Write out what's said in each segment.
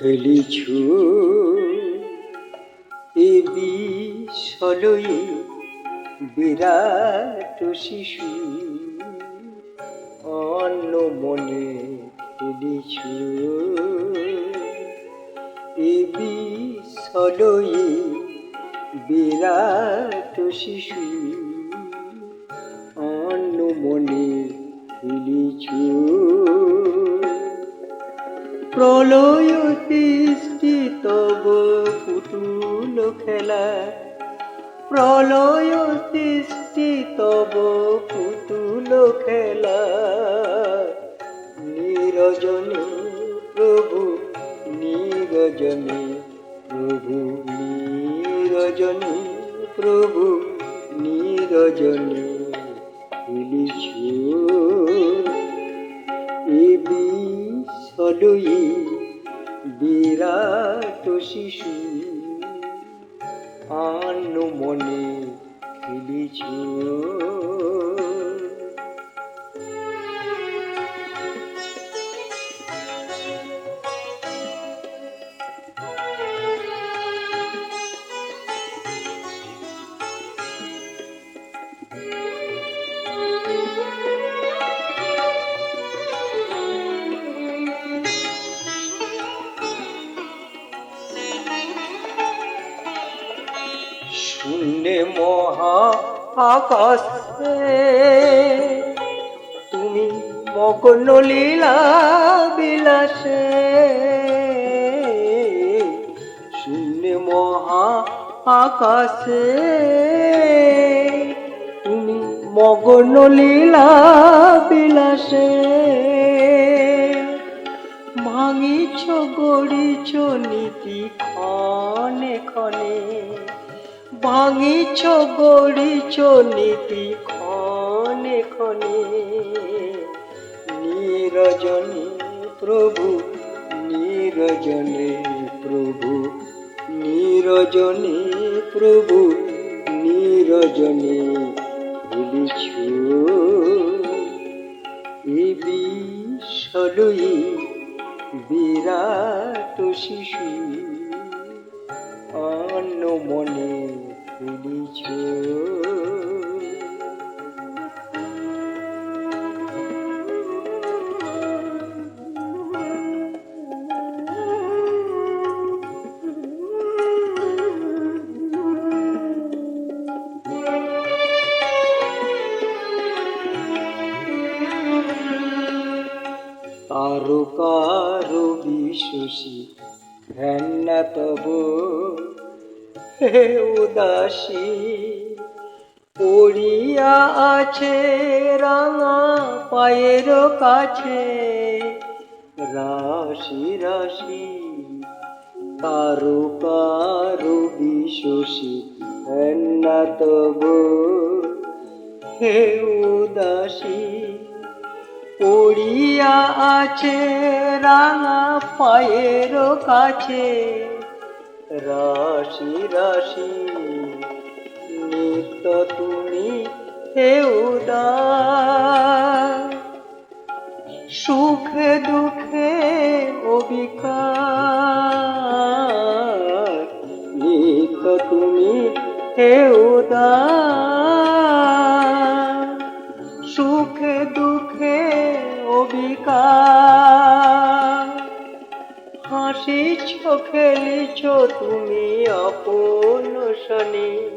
খেলিছু এ বিষলয়ে বিরাট শিশু। অন্য মনে খেলিছু এ বিষলয়ে বিরাট শিশু। অন্য মনে খেলিছু প্রলয় সৃষ্টি তব পুতুল খেলা। প্রলয় সৃষ্টি তব পুতুল খেলা। নিরজনে প্রভু নিরজনে প্রভু নিরজনে প্রভু, নিরজনে বিষলয়ে বিরাট শিশু। আন্ন মনে খেলিছু। শূন্যে মহা আকাশে, তুমি মগ্ন লীলা বিলাসে। শূন্যে মহা আকাশে, তুমি মগ্ন লীলা বিলাসে। ভাঙিছ, গড়িছ নীতি ক্ষণে ক্ষণে ভাঙিছ গড়িছ নীতি ক্ষণে ক্ষণে। নিরজনে প্রভু নিরজনে প্রভু নিরজনে প্রভু, নিরজনে ভুলিছু এ বিষলয়ে বিরাট শিশু অন্য মনে ফেলিছ তারকার বিশ্বসী ঘেন্না তব উদাসী, পড়িয়া আছে রাঙা পায়ের কাছে। রাশি রাশি তারকার বিশ্বসী ঘেন্না তব হে উদাসী। পড়িয়া আছে রাঙা পায়ের কাছে। রাশি রাশি, নিত্য তুমি হে উদার। সুখে দুঃখে অবিকার, নিত্য তুমি হে সুখে দুঃখে অবিকার। খেলিছ তুমি আপন শনি।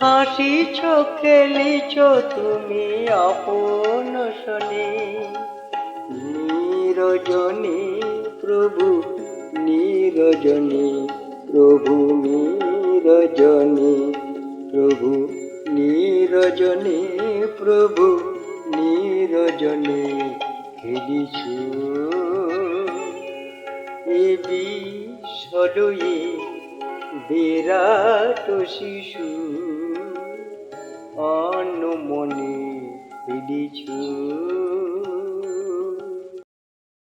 হাসিছ খেলিছ তুমি আপন শনি। নিরজনে প্রভু নিরজনে প্রভু নিরজনে প্রভু নিরজনে প্রভু, নিরজনে খেলিছু। এ বিষলয়ে বিরাট শিশু অন্য মনে